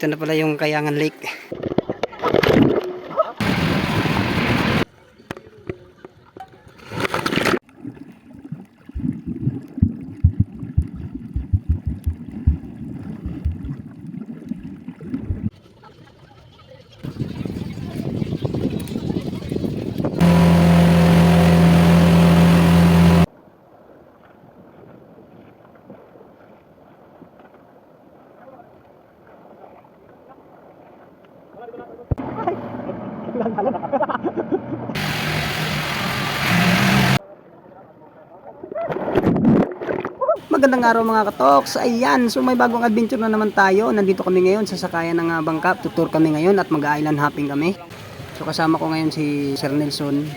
ito na pala yung Kayangan Lake. Magandang araw mga katoks. Ayan, so may bagong adventure na naman tayo. Nandito kami ngayon sa sakayan ng bangka. Tutur kami ngayon at mag-island hopping kami. So kasama ko ngayon si Sir Nelson.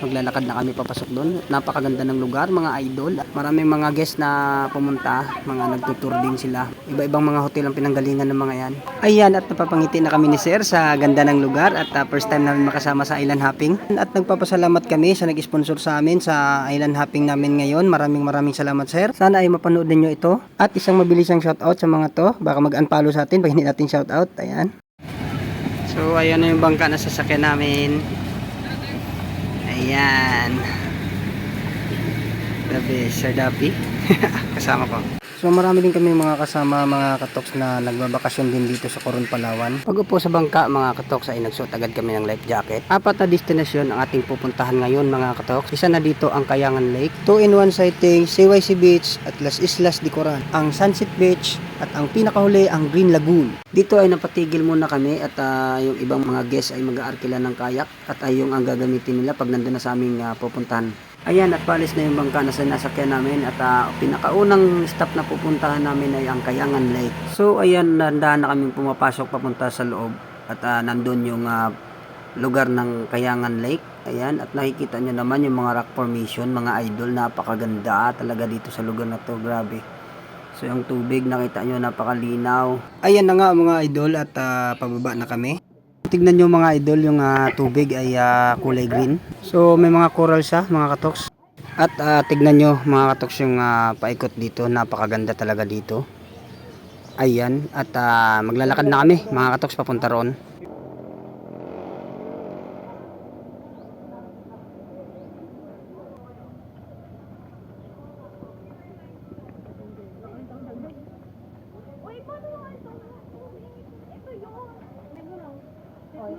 Maglalakad na kami papasok doon. Napakaganda ng lugar, mga idol. Maraming mga guests na pumunta, mga nagtutur din sila. Iba-ibang mga hotel ang pinanggalingan ng mga yan. Ayan, at napapangiti na kami ni Sir sa ganda ng lugar at uh, first time namin makasama sa island hopping. At nagpapasalamat kami sa nag-sponsor sa amin sa island hopping namin ngayon. Maraming maraming salamat Sir. Sana ay mapanood ninyo ito. At isang mabilisang shoutout sa mga to. Baka mag-unfollow sa atin pag hindi natin shoutout. Ayan. So ayan na yung bangka na sasakyan namin. Ayan. Grabe, Sir Dappy. Kasama ko. So marami din kami mga kasama mga katoks na nagbabakasyon din dito sa Coron, Palawan. Pag upo sa bangka mga katoks ay nagsuot agad kami ng life jacket. Apat na destinasyon ang ating pupuntahan ngayon mga katoks. Isa na dito ang Kayangan Lake, 2 in 1 sighting, CYC Beach at Las Islas de Coran. Ang Sunset Beach at ang pinakahuli ang Green Lagoon. Dito ay napatigil muna kami at ah, yung ibang mga guests ay mag-aarkila ng kayak at ay yung ang gagamitin nila pag nandun na sa aming ah, pupuntahan. Ayan at palis na yung bangka na sinasakyan namin at ah, pinakaunang stop na pupuntahan namin ay ang Kayangan Lake. So ayan, nandahan na kaming pumapasok papunta sa loob at ah, nandun yung ah, lugar ng Kayangan Lake. Ayan, at nakikita nyo naman yung mga rock formation, mga idol, napakaganda talaga dito sa lugar na to, grabe. So yung tubig, nakita nyo, napakalinaw. Ayan na nga mga idol at ah, pababa na kami. Tignan nyo mga idol, yung ah, tubig ay ah, kulay green. So may mga coral siya, mga katoks. At ah, tignan nyo mga katoks yung ah, paikot dito, napakaganda talaga dito. Ayan, at ah, maglalakad na kami mga katoks papunta roon. Oy.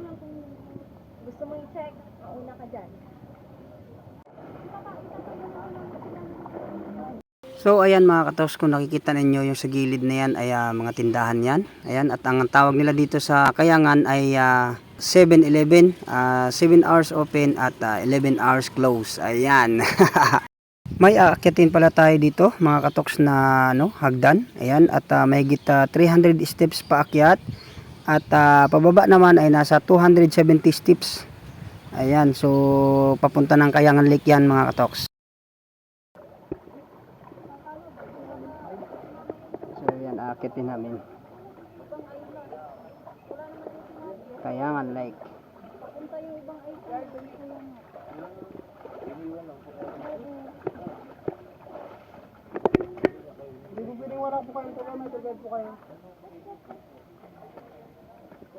Gusto mo i-check? Una ka dyan. So ayan mga katoks, kung nakikita ninyo yung sa gilid na yan ay ah, mga tindahan yan. Ayan, at ang tawag nila dito sa Kayangan ay ah, 7-Eleven. Ah, 7 hours open at ah, 11 hours close. Ayan. May aakyatin pala tayo dito mga katoks na ano, hagdan. Ayan, at ah, may higit ah, 300 steps paakyat. At ah, pababa naman ay nasa 270 steps. Ayan, so papunta ng Kayangan Lake yan mga katoks. So yan, aakitin namin. Kayangan Lake. Hindi ko pwedeng wala po kayo may tugad po kayo.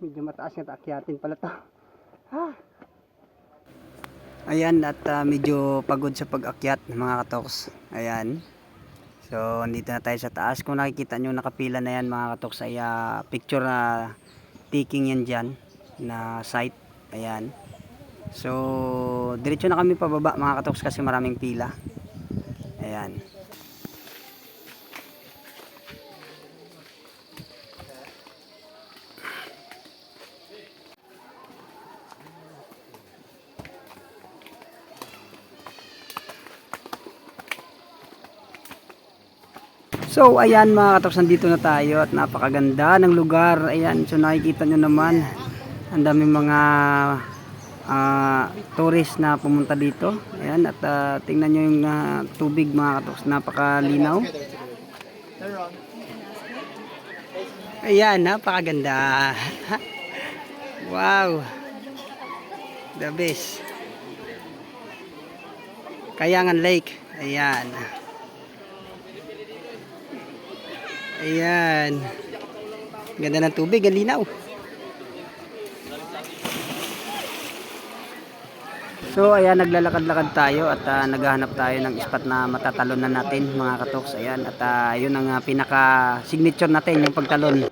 Medyo mataas yung taakyatin pala to. Ah. Ayan, at ah, medyo pagod sa pag-akyat mga katoks. Ayan. So, andito na tayo sa taas. Kung nakikita nyo, nakapila na yan mga katoks ay ah, picture na taking yan dyan na site. Ayan. So, diretso na kami pababa mga katoks kasi maraming pila. Ayan. So ayan mga katoks, nandito na tayo at napakaganda ng lugar. Ayan, so nakikita nyo naman, ang daming mga ah, tourist na pumunta dito. Ayan, at ah, tingnan nyo yung ah, tubig mga katoks, napakalinaw. Ayan, napakaganda. wow. The best. Kayangan Lake. Ayan. Ayan. Ganda ng tubig, ang linaw. So ayan, naglalakad-lakad tayo at ah, naghahanap tayo ng spot na matatalon na natin mga katoks. Ayan, at ah, yun ang ah, pinaka-signature natin, yung pagtalon.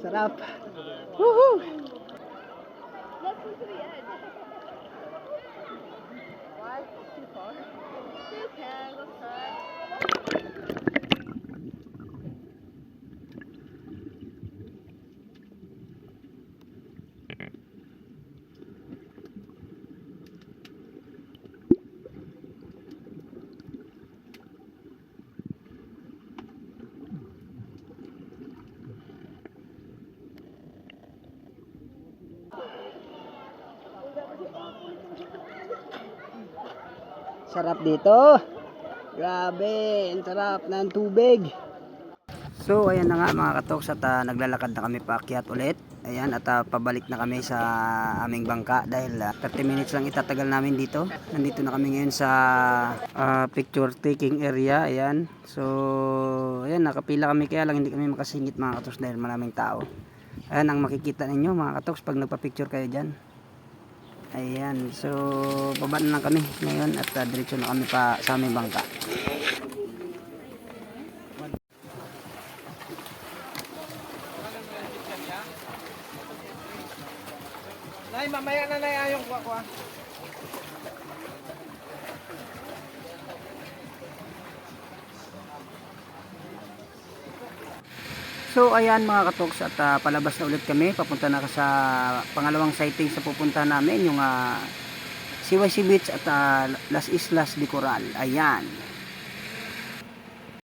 Sarap. Woohoo! Let's go to the. Why? It's too far. You can, let's try. Sarap dito. Grabe, ang sarap ng tubig. So, ayan na nga mga katoks at ah, naglalakad na kami paakyat ulit. Ayan, at ah, pabalik na kami sa aming bangka dahil ah, 30 minutes lang itatagal namin dito. Nandito na kami ngayon sa ah, picture taking area. Ayan. So, ayan, nakapila kami kaya lang hindi kami makasingit mga katoks dahil maraming tao. Ayan ang makikita ninyo mga katoks pag nagpa-picture kayo dyan. Ayan, so baba na lang kami ngayon at uh, diretso na kami pa sa aming bangka. Nay, mamaya na nay ayong kuha So ayan mga katoks at ah, palabas na ulit kami. Papunta na sa pangalawang sighting sa pupunta namin yung uh, CYC Beach at ah, Las Islas de Coral. Ayan.